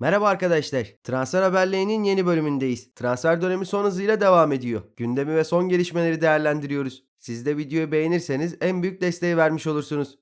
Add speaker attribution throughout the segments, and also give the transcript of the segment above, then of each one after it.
Speaker 1: Merhaba arkadaşlar. Transfer haberlerinin yeni bölümündeyiz. Transfer dönemi son hızıyla devam ediyor. Gündemi ve son gelişmeleri değerlendiriyoruz. Siz de videoyu beğenirseniz en büyük desteği vermiş olursunuz.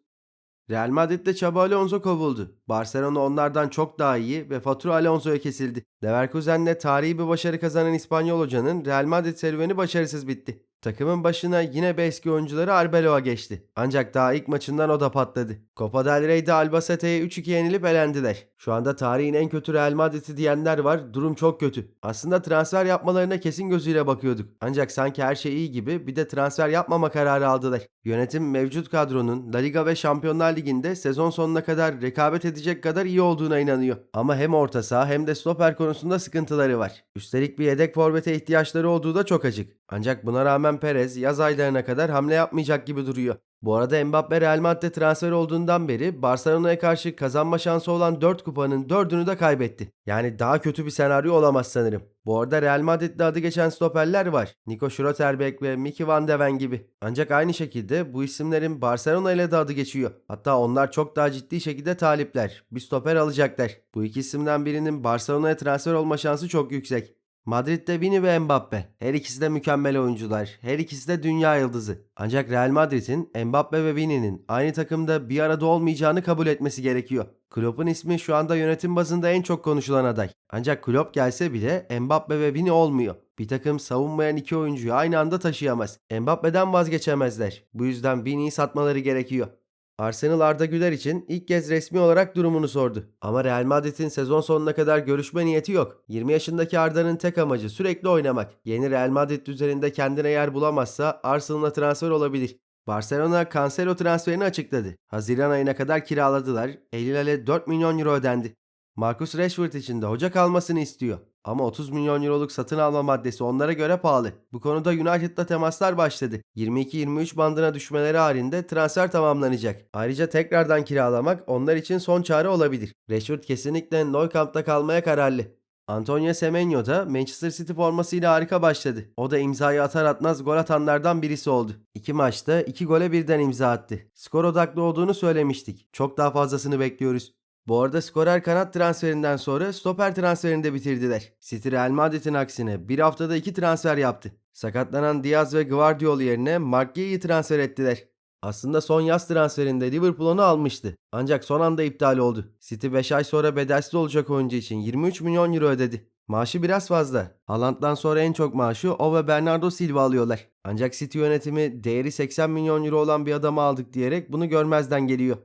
Speaker 1: Real Madrid'de Xabi Alonso kovuldu. Barcelona onlardan çok daha iyi ve fatura Alonso'ya kesildi. Leverkusen'le tarihi bir başarı kazanan İspanyol hocanın Real Madrid serüveni başarısız bitti. Takımın başına yine eski oyuncuları Arbeloa geçti. Ancak daha ilk maçından o da patladı. Copa del Rey'de Albacete'ye 3-2 yenilip elendiler. Şu anda tarihin en kötü Real Madrid'i diyenler var. Durum çok kötü. Aslında transfer yapmalarına kesin gözüyle bakıyorduk. Ancak sanki her şey iyi gibi bir de transfer yapmama kararı aldılar. Yönetim mevcut kadronun La Liga ve Şampiyonlar Ligi'nde sezon sonuna kadar rekabet edecek kadar iyi olduğuna inanıyor. Ama hem orta saha hem de stoper konusunda sıkıntıları var. Üstelik bir yedek forvete ihtiyaçları olduğu da çok açık. Ancak buna rağmen Perez yaz aylarına kadar hamle yapmayacak gibi duruyor. Bu arada Mbappe Real Madrid'e transfer olduğundan beri Barcelona'ya karşı kazanma şansı olan 4 kupanın 4'ünü de kaybetti. Yani daha kötü bir senaryo olamaz sanırım. Bu arada Real Madrid'de adı geçen stoperler var. Nico Schlotterbeck ve Mickey Van de Ven gibi. Ancak aynı şekilde bu isimlerin Barcelona ile de adı geçiyor. Hatta onlar çok daha ciddi şekilde talipler. Bir stoper alacaklar. Bu iki isimden birinin Barcelona'ya transfer olma şansı çok yüksek. Madrid'de Vini ve Mbappe. Her ikisi de mükemmel oyuncular. Her ikisi de dünya yıldızı. Ancak Real Madrid'in Mbappe ve Vini'nin aynı takımda bir arada olmayacağını kabul etmesi gerekiyor. Klopp'un ismi şu anda yönetim bazında en çok konuşulan aday. Ancak Klopp gelse bile Mbappe ve Vini olmuyor. Bir takım savunmayan iki oyuncuyu aynı anda taşıyamaz. Mbappe'den vazgeçemezler. Bu yüzden Vini'yi satmaları gerekiyor. Arsenal Arda Güler için ilk kez resmi olarak durumunu sordu. Ama Real Madrid'in sezon sonuna kadar görüşme niyeti yok. 20 yaşındaki Arda'nın tek amacı sürekli oynamak. Yeni Real Madrid üzerinde kendine yer bulamazsa Arsenal'a transfer olabilir. Barcelona Cancelo transferini açıkladı. Haziran ayına kadar kiraladılar. Elilale 4 milyon euro ödendi. Marcus Rashford için de hoca kalmasını istiyor. Ama 30 milyon euroluk satın alma maddesi onlara göre pahalı. Bu konuda United'da temaslar başladı. 22-23 bandına düşmeleri halinde transfer tamamlanacak. Ayrıca tekrardan kiralamak onlar için son çare olabilir. Rashford kesinlikle Nou Camp'ta kalmaya kararlı. Antonio Semenyo da Manchester City formasıyla harika başladı. O da imzayı atar atmaz gol atanlardan birisi oldu. İki maçta iki gole birden imza attı. Skor odaklı olduğunu söylemiştik. Çok daha fazlasını bekliyoruz. Bu arada skorer kanat transferinden sonra stoper transferini de bitirdiler. City Real Madrid'in aksine bir haftada iki transfer yaptı. Sakatlanan Diaz ve Guardiol yerine Mark Guehi transfer ettiler. Aslında son yaz transferinde Liverpool onu almıştı. Ancak son anda iptal oldu. City 5 ay sonra bedelsiz olacak oyuncu için 23 milyon euro ödedi. Maaşı biraz fazla. Haaland'dan sonra en çok maaşı o ve Bernardo Silva alıyorlar. Ancak City yönetimi değeri 80 milyon euro olan bir adamı aldık diyerek bunu görmezden geliyor.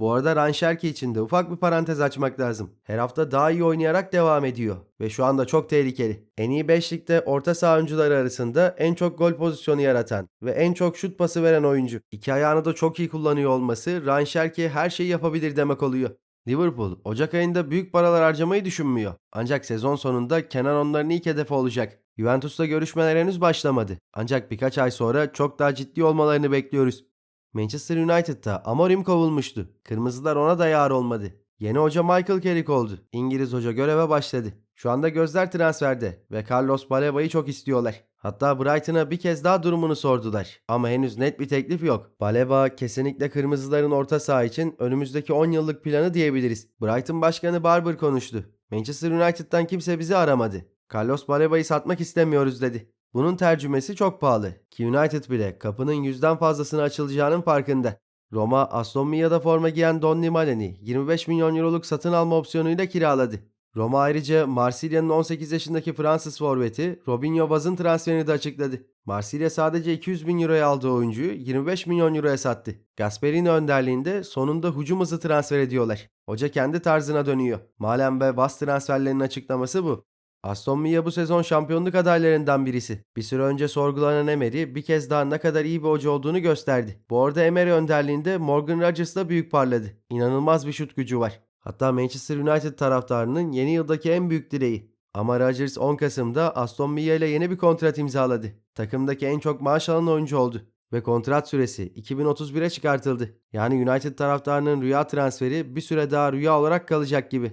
Speaker 1: Bu arada Ranşerki için de ufak bir parantez açmak lazım. Her hafta daha iyi oynayarak devam ediyor ve şu anda çok tehlikeli. En iyi 5 ligde orta saha oyuncuları arasında en çok gol pozisyonu yaratan ve en çok şut pası veren oyuncu. İki ayağını da çok iyi kullanıyor olması Ranşerki her şeyi yapabilir demek oluyor. Liverpool Ocak ayında büyük paralar harcamayı düşünmüyor. Ancak sezon sonunda Kenan onların ilk hedefi olacak. Juventus'la görüşmeler henüz başlamadı. Ancak birkaç ay sonra çok daha ciddi olmalarını bekliyoruz. Manchester United'da Amorim kovulmuştu. Kırmızılar ona da yar olmadı. Yeni hoca Michael Carrick oldu. İngiliz hoca göreve başladı. Şu anda gözler transferde ve Carlos Baleba'yı çok istiyorlar. Hatta Brighton'a bir kez daha durumunu sordular. Ama henüz net bir teklif yok. Baleba kesinlikle kırmızıların orta saha için önümüzdeki 10 yıllık planı diyebiliriz. Brighton başkanı Barber konuştu. Manchester United'dan kimse bizi aramadı. Carlos Baleba'yı satmak istemiyoruz dedi. Bunun tercümesi çok pahalı ki United bile kapının yüzden fazlasını açılacağının farkında. Roma Aston Villa'da forma giyen Donny Malen'i 25 milyon euroluk satın alma opsiyonuyla kiraladı. Roma ayrıca Marsilya'nın 18 yaşındaki Fransız forveti Robinho Baz'ın transferini de açıkladı. Marsilya sadece 200 bin euroya aldığı oyuncuyu 25 milyon euroya sattı. Gasperini önderliğinde sonunda hücum hızı transfer ediyorlar. Hoca kendi tarzına dönüyor. Malen ve Bas transferlerinin açıklaması bu. Aston Villa bu sezon şampiyonluk adaylarından birisi. Bir süre önce sorgulanan Emery bir kez daha ne kadar iyi bir hoca olduğunu gösterdi. Bu arada Emery önderliğinde Morgan Rodgers da büyük parladı. İnanılmaz bir şut gücü var. Hatta Manchester United taraftarının yeni yıldaki en büyük dileği. Ama Rodgers 10 Kasım'da Aston Villa ile yeni bir kontrat imzaladı. Takımdaki en çok maaş alan oyuncu oldu. Ve kontrat süresi 2031'e çıkartıldı. Yani United taraftarının rüya transferi bir süre daha rüya olarak kalacak gibi.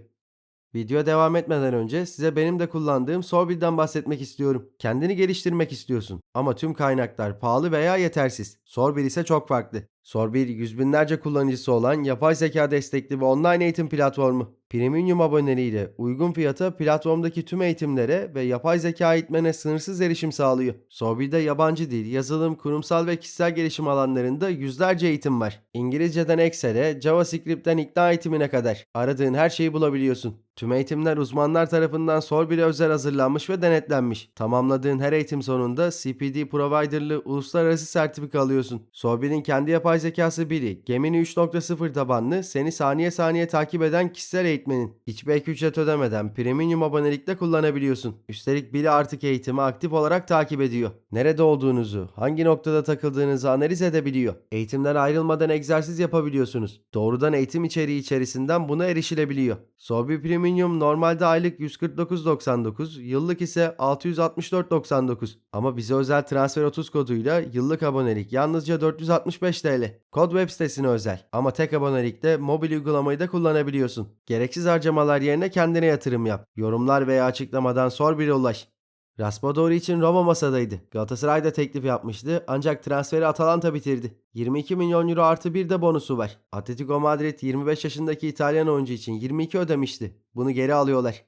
Speaker 1: Video devam etmeden önce size benim de kullandığım Sorbil'den bahsetmek istiyorum. Kendini geliştirmek istiyorsun ama tüm kaynaklar pahalı veya yetersiz. Sorbil ise çok farklı. Sorbil yüz binlerce kullanıcısı olan yapay zeka destekli ve online eğitim platformu. Premium aboneliğiyle uygun fiyata platformdaki tüm eğitimlere ve yapay zeka eğitmene sınırsız erişim sağlıyor. Sobi'de yabancı dil, yazılım, kurumsal ve kişisel gelişim alanlarında yüzlerce eğitim var. İngilizceden Excel'e, JavaScript'ten ikna eğitimine kadar aradığın her şeyi bulabiliyorsun. Tüm eğitimler uzmanlar tarafından Sorbir'e özel hazırlanmış ve denetlenmiş. Tamamladığın her eğitim sonunda CPD Provider'lı uluslararası sertifika alıyorsun. Sorbir'in kendi yapay zekası biri, Gemini 3.0 tabanlı, seni saniye saniye takip eden kişisel eğitmenin. Hiçbir ek ücret ödemeden premium abonelikle kullanabiliyorsun. Üstelik Bili artık eğitimi aktif olarak takip ediyor. Nerede olduğunuzu, hangi noktada takıldığınızı analiz edebiliyor. Eğitimden ayrılmadan egzersiz yapabiliyorsunuz. Doğrudan eğitim içeriği içerisinden buna erişilebiliyor. Sobi Premium normalde aylık 149.99, yıllık ise 664.99. Ama bize özel transfer 30 koduyla yıllık abonelik yalnızca 465 TL. Kod web sitesine özel ama tek abonelikte mobil uygulamayı da kullanabiliyorsun. Gereksiz harcamalar yerine kendine yatırım yap. Yorumlar veya açıklamadan sor bile ulaş. Raspadori için Roma masadaydı. Galatasaray da teklif yapmıştı ancak transferi Atalanta bitirdi. 22 milyon euro artı bir de bonusu var. Atletico Madrid 25 yaşındaki İtalyan oyuncu için 22 ödemişti. Bunu geri alıyorlar.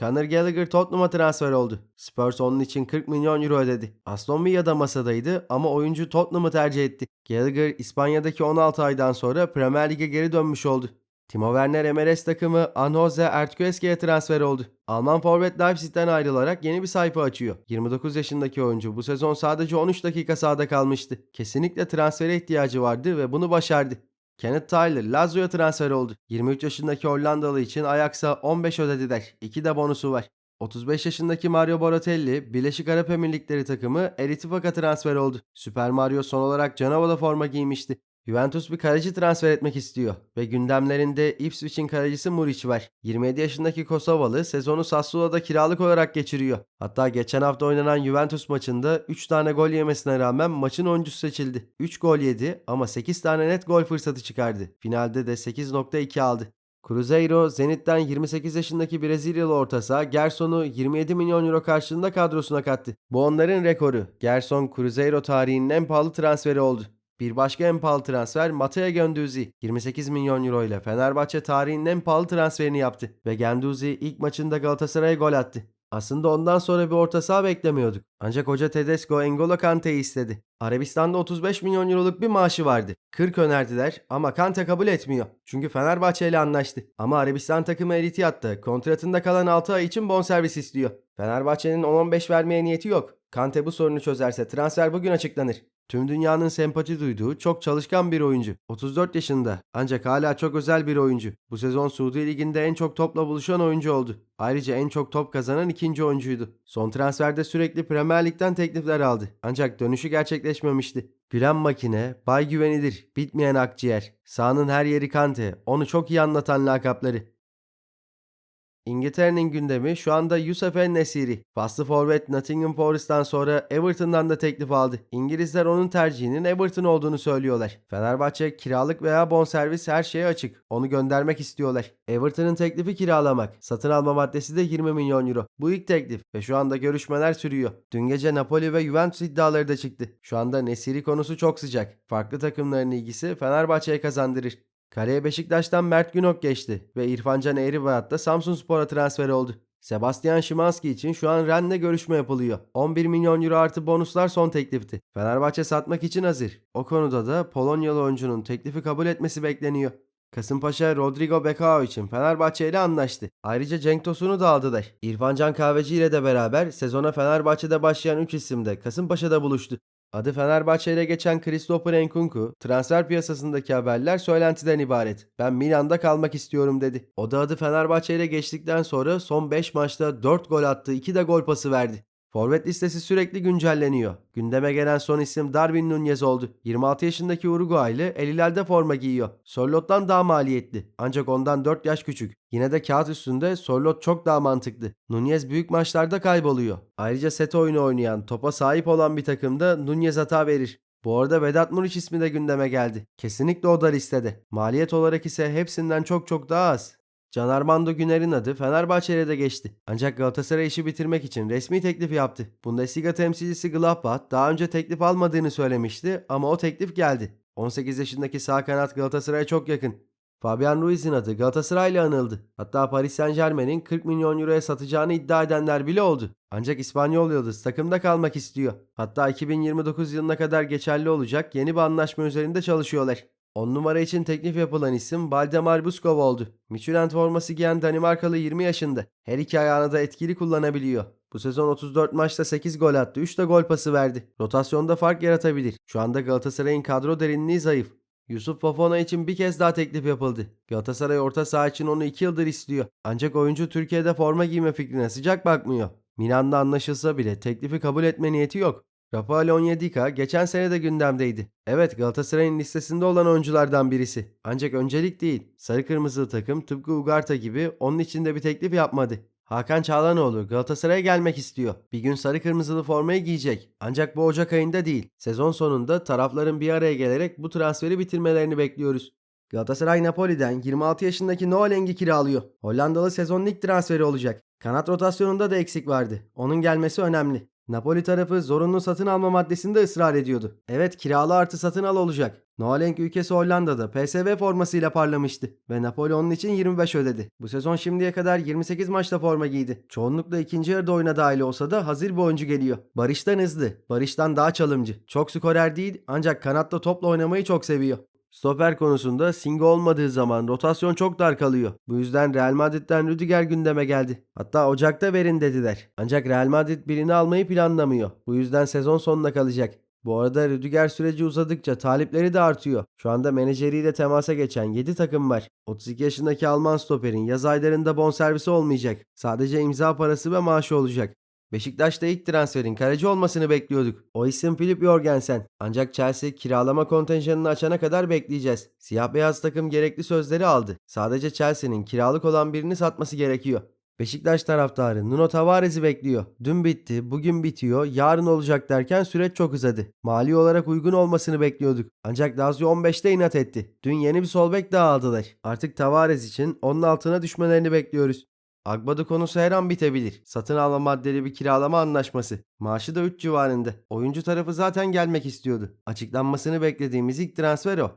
Speaker 1: Conor Gallagher Tottenham'a transfer oldu. Spurs onun için 40 milyon euro ödedi. Aston Villa da masadaydı ama oyuncu Tottenham'ı tercih etti. Gallagher İspanya'daki 16 aydan sonra Premier Lig'e geri dönmüş oldu. Timo Werner MLS takımı Anhose Ertköeske'ye transfer oldu. Alman forvet Leipzig'ten ayrılarak yeni bir sayfa açıyor. 29 yaşındaki oyuncu bu sezon sadece 13 dakika sahada kalmıştı. Kesinlikle transfere ihtiyacı vardı ve bunu başardı. Kenneth Tyler Lazio'ya transfer oldu. 23 yaşındaki Hollandalı için Ajax'a 15 ödediler. 2 de bonusu var. 35 yaşındaki Mario Balotelli, Birleşik Arap Emirlikleri takımı El İttifak'a transfer oldu. Super Mario son olarak Cenova'da forma giymişti. Juventus bir kaleci transfer etmek istiyor ve gündemlerinde Ipswich'in kalecisi Muric var. 27 yaşındaki Kosovalı sezonu Sassuolo'da kiralık olarak geçiriyor. Hatta geçen hafta oynanan Juventus maçında 3 tane gol yemesine rağmen maçın oyuncusu seçildi. 3 gol yedi ama 8 tane net gol fırsatı çıkardı. Finalde de 8.2 aldı. Cruzeiro, Zenit'ten 28 yaşındaki Brezilyalı orta saha Gerson'u 27 milyon euro karşılığında kadrosuna kattı. Bu onların rekoru. Gerson, Cruzeiro tarihinin en pahalı transferi oldu. Bir başka en pahalı transfer Matteo Genduzi 28 milyon euro ile Fenerbahçe tarihinin en pahalı transferini yaptı ve Genduzi ilk maçında Galatasaray'a gol attı. Aslında ondan sonra bir orta saha beklemiyorduk. Ancak hoca Tedesco N'Golo Kante'yi istedi. Arabistan'da 35 milyon euroluk bir maaşı vardı. 40 önerdiler ama Kante kabul etmiyor. Çünkü Fenerbahçe ile anlaştı. Ama Arabistan takımı El Ittihad'da kontratında kalan 6 ay için bonservis istiyor. Fenerbahçe'nin 10-15 vermeye niyeti yok. Kante bu sorunu çözerse transfer bugün açıklanır. Tüm dünyanın sempati duyduğu çok çalışkan bir oyuncu. 34 yaşında ancak hala çok özel bir oyuncu. Bu sezon Suudi Ligi'nde en çok topla buluşan oyuncu oldu. Ayrıca en çok top kazanan ikinci oyuncuydu. Son transferde sürekli Premier Lig'den teklifler aldı. Ancak dönüşü gerçekleşmemişti. Gülen makine, bay güvenilir, bitmeyen akciğer. Sahanın her yeri Kante, onu çok iyi anlatan lakapları. İngiltere'nin gündemi şu anda Yusuf El Nesiri. Faslı forvet Nottingham Forest'tan sonra Everton'dan da teklif aldı. İngilizler onun tercihinin Everton olduğunu söylüyorlar. Fenerbahçe kiralık veya bonservis her şeye açık. Onu göndermek istiyorlar. Everton'ın teklifi kiralamak. Satın alma maddesi de 20 milyon euro. Bu ilk teklif ve şu anda görüşmeler sürüyor. Dün gece Napoli ve Juventus iddiaları da çıktı. Şu anda Nesiri konusu çok sıcak. Farklı takımların ilgisi Fenerbahçe'ye kazandırır. Kaleye Beşiktaş'tan Mert Günok geçti ve İrfancan Eğribayat da Samsunspor'a transfer oldu. Sebastian Szymanski için şu an Rennes'le görüşme yapılıyor. 11 milyon euro artı bonuslar son teklifti. Fenerbahçe satmak için hazır. O konuda da Polonyalı oyuncunun teklifi kabul etmesi bekleniyor. Kasımpaşa Rodrigo Becao için Fenerbahçe ile anlaştı. Ayrıca Cenk Tosun'u da aldılar. İrfan Can Kahveci ile de beraber sezona Fenerbahçe'de başlayan 3 isim de Kasımpaşa'da buluştu. Adı Fenerbahçe ile geçen Christopher Nkunku, transfer piyasasındaki haberler söylentiden ibaret. Ben Milan'da kalmak istiyorum dedi. O da adı Fenerbahçe ile geçtikten sonra son 5 maçta 4 gol attı, 2 de gol pası verdi. Forvet listesi sürekli güncelleniyor. Gündeme gelen son isim Darwin Nunez oldu. 26 yaşındaki Uruguaylı El forma giyiyor. Sorlot'tan daha maliyetli. Ancak ondan 4 yaş küçük. Yine de kağıt üstünde Sorlot çok daha mantıklı. Nunez büyük maçlarda kayboluyor. Ayrıca set oyunu oynayan, topa sahip olan bir takımda Nunez hata verir. Bu arada Vedat Muriç ismi de gündeme geldi. Kesinlikle o da listede. Maliyet olarak ise hepsinden çok çok daha az. Can Armando Güner'in adı Fenerbahçe'ye de geçti. Ancak Galatasaray işi bitirmek için resmi teklif yaptı. Bundesliga temsilcisi Gladbach daha önce teklif almadığını söylemişti ama o teklif geldi. 18 yaşındaki sağ kanat Galatasaray'a çok yakın. Fabian Ruiz'in adı Galatasaray'la anıldı. Hatta Paris Saint Germain'in 40 milyon euroya satacağını iddia edenler bile oldu. Ancak İspanyol yıldız takımda kalmak istiyor. Hatta 2029 yılına kadar geçerli olacak yeni bir anlaşma üzerinde çalışıyorlar. 10 numara için teklif yapılan isim Valdemar Buskov oldu. Michelin forması giyen Danimarkalı 20 yaşında. Her iki ayağını da etkili kullanabiliyor. Bu sezon 34 maçta 8 gol attı, 3 de gol pası verdi. Rotasyonda fark yaratabilir. Şu anda Galatasaray'ın kadro derinliği zayıf. Yusuf Fofana için bir kez daha teklif yapıldı. Galatasaray orta saha için onu 2 yıldır istiyor. Ancak oyuncu Türkiye'de forma giyme fikrine sıcak bakmıyor. Milan'da anlaşılsa bile teklifi kabul etme niyeti yok. Rafael Onyedika geçen sene de gündemdeydi. Evet Galatasaray'ın listesinde olan oyunculardan birisi. Ancak öncelik değil. Sarı kırmızılı takım tıpkı Ugarta gibi onun için de bir teklif yapmadı. Hakan Çağlanoğlu Galatasaray'a gelmek istiyor. Bir gün sarı kırmızılı formayı giyecek. Ancak bu Ocak ayında değil. Sezon sonunda tarafların bir araya gelerek bu transferi bitirmelerini bekliyoruz. Galatasaray Napoli'den 26 yaşındaki Noeleng'i kiralıyor. Hollandalı sezon lig transferi olacak. Kanat rotasyonunda da eksik vardı. Onun gelmesi önemli. Napoli tarafı zorunlu satın alma maddesinde ısrar ediyordu. Evet kiralı artı satın al olacak. Noalenk ülkesi Hollanda'da PSV formasıyla parlamıştı ve Napoli onun için 25 ödedi. Bu sezon şimdiye kadar 28 maçta forma giydi. Çoğunlukla ikinci yarıda oyuna dahil olsa da hazır bir oyuncu geliyor. Barış'tan hızlı, Barış'tan daha çalımcı. Çok skorer değil ancak kanatta topla oynamayı çok seviyor. Stoper konusunda Singo olmadığı zaman rotasyon çok dar kalıyor. Bu yüzden Real Madrid'den Rüdiger gündeme geldi. Hatta Ocak'ta verin dediler. Ancak Real Madrid birini almayı planlamıyor. Bu yüzden sezon sonuna kalacak. Bu arada Rüdiger süreci uzadıkça talipleri de artıyor. Şu anda menajeriyle temasa geçen 7 takım var. 32 yaşındaki Alman stoperin yaz aylarında bonservisi olmayacak. Sadece imza parası ve maaşı olacak. Beşiktaş'ta ilk transferin kaleci olmasını bekliyorduk. O isim Filip Jorgensen. Ancak Chelsea kiralama kontenjanını açana kadar bekleyeceğiz. Siyah beyaz takım gerekli sözleri aldı. Sadece Chelsea'nin kiralık olan birini satması gerekiyor. Beşiktaş taraftarı Nuno Tavares'i bekliyor. Dün bitti, bugün bitiyor, yarın olacak derken süreç çok uzadı. Mali olarak uygun olmasını bekliyorduk. Ancak Lazio 15'te inat etti. Dün yeni bir sol bek daha aldılar. Artık Tavares için onun altına düşmelerini bekliyoruz. Agbada konusu her an bitebilir. Satın alma maddeli bir kiralama anlaşması. Maaşı da 3 civarında. Oyuncu tarafı zaten gelmek istiyordu. Açıklanmasını beklediğimiz ilk transfer o.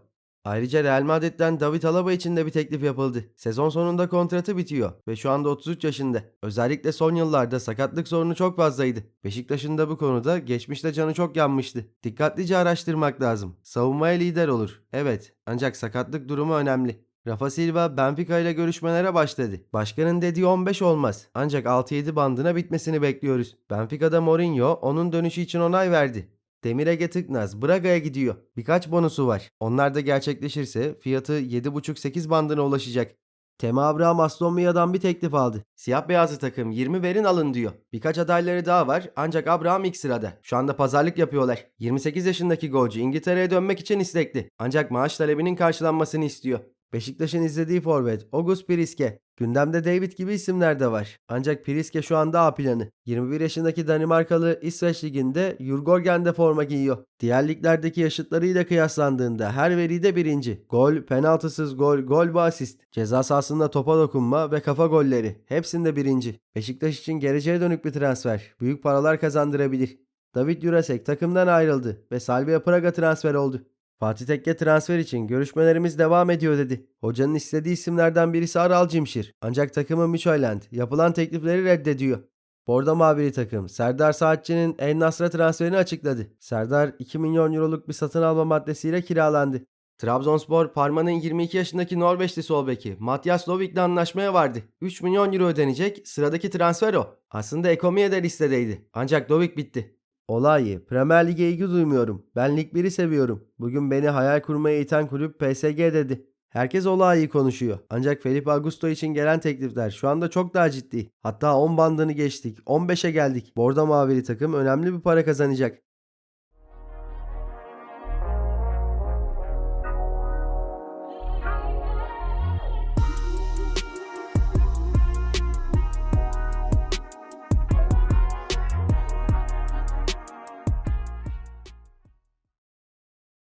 Speaker 1: Ayrıca Real Madrid'den David Alaba için de bir teklif yapıldı. Sezon sonunda kontratı bitiyor ve şu anda 33 yaşında. Özellikle son yıllarda sakatlık sorunu çok fazlaydı. Beşiktaş'ın da bu konuda geçmişte canı çok yanmıştı. Dikkatlice araştırmak lazım. Savunmaya lider olur. Evet ancak sakatlık durumu önemli. Rafa Silva Benfica ile görüşmelere başladı. Başkanın dediği 15 olmaz. Ancak 6-7 bandına bitmesini bekliyoruz. Benfica'da Mourinho onun dönüşü için onay verdi. Demir Ege Tıknaz Braga'ya gidiyor. Birkaç bonusu var. Onlar da gerçekleşirse fiyatı 7,5-8 bandına ulaşacak. Tema Abraham Aston Villa'dan bir teklif aldı. Siyah beyazlı takım 20 verin alın diyor. Birkaç adayları daha var ancak Abraham ilk sırada. Şu anda pazarlık yapıyorlar. 28 yaşındaki golcü İngiltere'ye dönmek için istekli. Ancak maaş talebinin karşılanmasını istiyor. Beşiktaş'ın izlediği forvet August Priske. Gündemde David gibi isimler de var. Ancak Priske şu anda A planı. 21 yaşındaki Danimarkalı İsveç Ligi'nde Jurgården'de forma giyiyor. Diğer liglerdeki yaşıtlarıyla kıyaslandığında her veride birinci. Gol, penaltısız gol, gol ve asist. Ceza sahasında topa dokunma ve kafa golleri. Hepsinde birinci. Beşiktaş için geleceğe dönük bir transfer. Büyük paralar kazandırabilir. David Jurasek takımdan ayrıldı ve Salvia Praga transfer oldu. Fatih Tekke transfer için görüşmelerimiz devam ediyor dedi. Hocanın istediği isimlerden birisi Aral Cimşir. Ancak takımı Müçoylent yapılan teklifleri reddediyor. Bordo Mavili takım Serdar Saatçı'nın El Nasr'a transferini açıkladı. Serdar 2 milyon euroluk bir satın alma maddesiyle kiralandı. Trabzonspor Parma'nın 22 yaşındaki Norveçli sol beki Matias Lovik'le anlaşmaya vardı. 3 milyon euro ödenecek sıradaki transfer o. Aslında Ekomiye de listedeydi. Ancak Lovik bitti. Olay Premier Lig'e ilgi duymuyorum. Ben Lig 1'i seviyorum. Bugün beni hayal kurmaya iten kulüp PSG dedi. Herkes olayı konuşuyor. Ancak Felipe Augusto için gelen teklifler şu anda çok daha ciddi. Hatta 10 bandını geçtik. 15'e geldik. Bordo Mavili takım önemli bir para kazanacak.